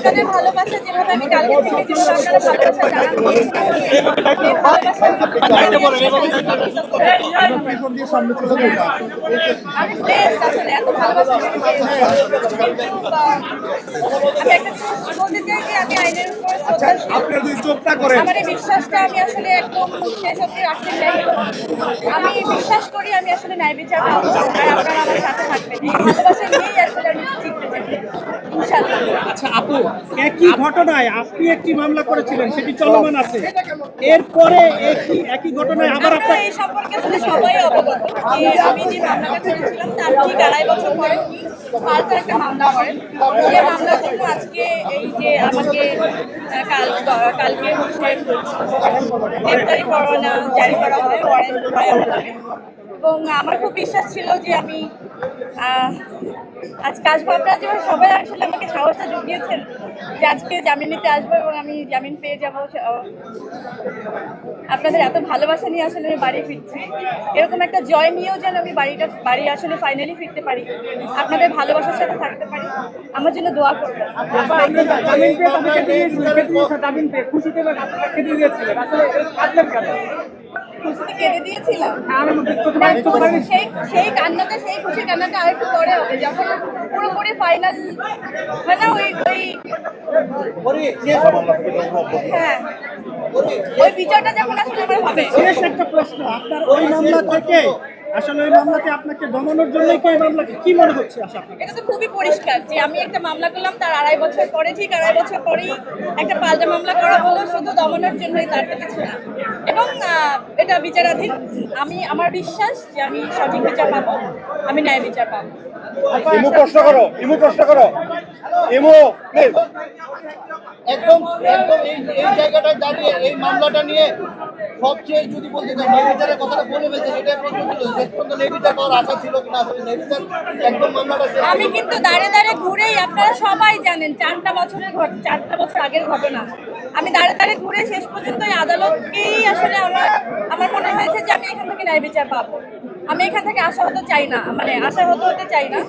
আপনাদের ভালোবাসা যেভাবে আমি কালকে থেকে যেভাবে আপনারা ভালোবাসা আমি ভালোবাসা আমি বিশ্বাসটা আমি আসলে একদম শেষ অব্দি রাখতে আমি বিশ্বাস করি আমি আসলে ন্যায় বিচার পাবো আর আপনারা আমার সাথে থাকবেন। ভালোবাসা একই ঘটনায় আপনি একটি মামলা করেছিলেন সেটি চলমান আছে এরপরে একই একই ঘটনায় আবার আপনার এই সম্পর্কে সবাই অবগত আমি যে মামলাটা করেছিলাম তার ঠিক আড়াই বছর পরে ফালতু একটা মামলা করেন যে মামলার জন্য আজকে এই যে আমাকে কাল কালকে হচ্ছে গ্রেপ্তারি পরোয়ানা জারি করা হয় ওয়ারেন্ট। এবং আমার খুব বিশ্বাস ছিল যে আমি আজকে আসব আপনারা যেভাবে সবাই আসলে আমাকে সাহসটা জুগিয়েছেন যে আজকে জামিন নিতে আসব এবং আমি জামিন পেয়ে যাব। আপনাদের এত ভালোবাসা নিয়ে আসলে আমি বাড়ি ফিরছি। এরকম একটা জয় নিয়েও যেন আমি বাড়িটা, বাড়ি আসলে ফাইনালি ফিরতে পারি। আপনাদের ভালোবাসার সাথে থাকতে পারি। আমার জন্য দোয়া করবেন। খুশিতে কেঁদে দিয়েছিলাম। সেই সেই কান্নাটা সেই খুশি কান্নাটা আরেকটু পরে হবে যখন পুরোপুরি ফাইনাল হয় না ওই ওই হ্যাঁ। ওই বিচারটা যখন আসলে আমার হবে। শেষ একটা প্রশ্ন আপনার ওই মামলা থেকে আসলে ওই মামলাতে আপনাকে দমানোর জন্যই কি মামলাকে কি মনে হচ্ছে এটা তো খুবই পরিষ্কার যে আমি একটা মামলা করলাম তার আড়াই বছর পরে ঠিক আড়াই বছর পরেই একটা পাল্টা মামলা করা হলো শুধু দমনের জন্যই তার কিছু না। এটা বিচারাধীন। আমি আমার বিশ্বাস যে আমি সঠিক বিচার পাবো আমি ন্যায় বিচার পাবো। ইমু প্রশ্ন করো ইমু প্রশ্ন করো। ইমু প্লিজ একদম একদম এই জায়গাটা জায়গাটায় দাঁড়িয়ে এই মামলাটা নিয়ে সবচেয়ে যদি বলতে চাই নেবিচারের কথাটা বলে ফেলছেন এটাই প্রশ্ন ছিল শেষ পর্যন্ত নেবিচার পাওয়ার আশা ছিল কিনা আসলে নেবিচার একদম মামলাটা আমি কিন্তু দাঁড়ে দাঁড়ে ঘুরেই আপনারা সবাই জানেন চারটা বছরের ঘট চারটা বছর আগের ঘটনা। আমি দাঁড়ে দাঁড়ে ঘুরে শেষ পর্যন্ত এই আদালতকেই আসলে আমার আমার মনে হয়েছে যে আমি এখান থেকে ন্যায় বিচার পাবো। আমি এখান থেকে আশা হতে চাই না মানে আশা হতে হতে চাই না।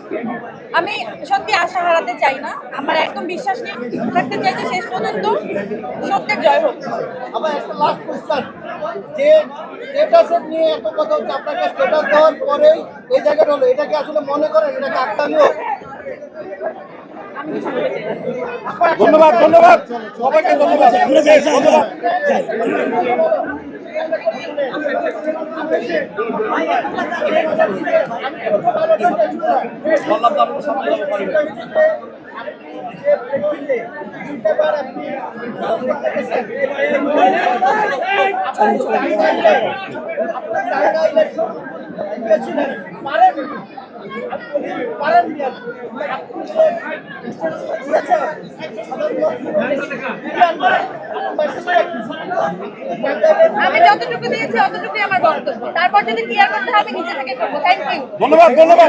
আমি সত্যি আশা হারাতে চাই না। আমার একদম বিশ্বাস নেই। থাকতে চাই যে শেষ পর্যন্ত সত্যের জয় হোক। আবার একটা লাস্ট কোশ্চেন যে স্ট্যাটাসের নিয়ে এত কথা হচ্ছে আপনাকে স্টেটাস দেওয়ার পরেই এই জায়গাটা হলো। এটাকে আসলে মনে করেন এটাকে আটকালিও আমি কিছু বলতে চাই না। ধন্যবাদ ধন্যবাদ সবাইকে ধন্যবাদ ধন্যবাদ। আমি বললাম তো আপনার সামনে যাব পারবে পারেন যতটুকু দিয়েছি অতটুকুই আমার বক্তব্য। তারপর যদি ক্লিয়ার করতে হবে আমি নিজে থেকে করব। থ্যাংক ইউ ধন্যবাদ ধন্যবাদ।